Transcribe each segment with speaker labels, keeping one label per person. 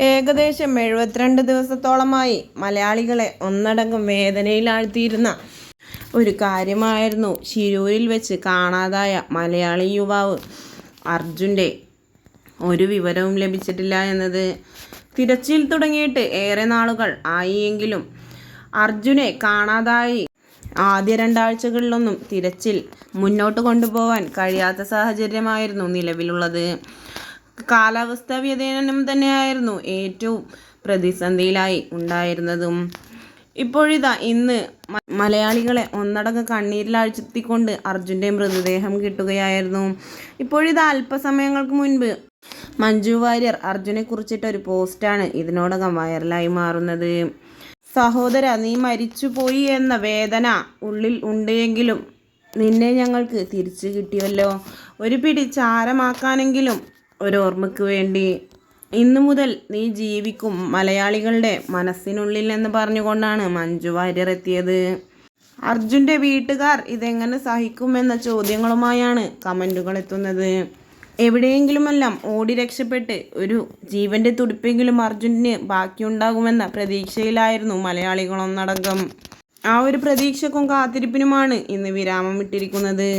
Speaker 1: ഏകദേശം എഴുപത്തിരണ്ട് ദിവസത്തോളമായി മലയാളികളെ ഒന്നടങ്കം വേദനയിലാഴ്ത്തിയിരുന്ന ഒരു കാര്യമായിരുന്നു ശിരൂരിൽ വെച്ച് കാണാതായ മലയാളി യുവാവ്. അർജുന്റെ ഒരു വിവരവും ലഭിച്ചിട്ടില്ല എന്നത് തിരച്ചിൽ തുടങ്ങിയിട്ട് ഏറെ നാളുകൾ ആയിയെങ്കിലും അർജുനെ കാണാതായി. ആദ്യ രണ്ടാഴ്ചകളിലൊന്നും തിരച്ചിൽ മുന്നോട്ട് കൊണ്ടുപോകാൻ കഴിയാത്ത സാഹചര്യമായിരുന്നു നിലവിലുള്ളത്. കാലാവസ്ഥാ വ്യതിയാനം തന്നെയായിരുന്നു ഏറ്റവും പ്രതിസന്ധിയിലായി ഉണ്ടായിരുന്നതും. ഇപ്പോഴിതാ ഇന്ന് മലയാളികളെ ഒന്നടങ്കം കണ്ണീരിലാഴ്ത്തിക്കൊണ്ട് അർജുന്റെ മൃതദേഹം കിട്ടുകയായിരുന്നു. ഇപ്പോഴിതാ അല്പസമയങ്ങൾക്ക് മുൻപ് മഞ്ജു വാര്യർ അർജുനെ കുറിച്ചിട്ടൊരു പോസ്റ്റാണ് ഇതിനോടകം വൈറലായി മാറുന്നത്. സഹോദര നീ മരിച്ചുപോയി എന്ന വേദന ഉള്ളിൽ ഉണ്ടെങ്കിലും നിന്നെ ഞങ്ങൾക്ക് തിരിച്ചു കിട്ടിയല്ലോ. ഒരു പിടി ചാരമാക്കാനെങ്കിലും ഒരോർമ്മയ്ക്ക് വേണ്ടി ഇന്നു മുതൽ നീ ജീവിക്കും മലയാളികളുടെ മനസ്സിനുള്ളിൽ എന്ന് പറഞ്ഞുകൊണ്ടാണ് മഞ്ജു വാര്യർ എത്തിയത് അർജുന്റെ വീട്ടുകാർ ഇതെങ്ങനെ സഹിക്കുമെന്ന ചോദ്യങ്ങളുമായാണ് കമന്റുകൾ എത്തുന്നത് എവിടെയെങ്കിലുമെല്ലാം ഓടി രക്ഷപ്പെട്ട് ഒരു ജീവന്റെ തുടിപ്പെങ്കിലും അർജുനന് ബാക്കിയുണ്ടാകുമെന്ന പ്രതീക്ഷയിലായിരുന്നു മലയാളികളൊന്നടങ്കം. ആ ഒരു പ്രതീക്ഷക്കും കാത്തിരിപ്പിനുമാണ് ഇന്ന് വിരാമം ഇട്ടിരിക്കുന്നത്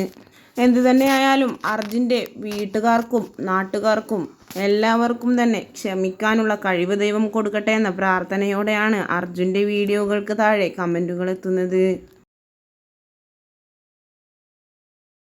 Speaker 1: എന്തു തന്നെയായാലും അർജുന്റെ വീട്ടുകാർക്കും നാട്ടുകാർക്കും എല്ലാവർക്കും തന്നെ ക്ഷമിക്കാനുള്ള കഴിവ് ദൈവം കൊടുക്കട്ടെ എന്ന പ്രാർത്ഥനയോടെയാണ് അർജുന്റെ വീഡിയോകൾക്ക് താഴെ കമന്റുകൾ എത്തുന്നത്.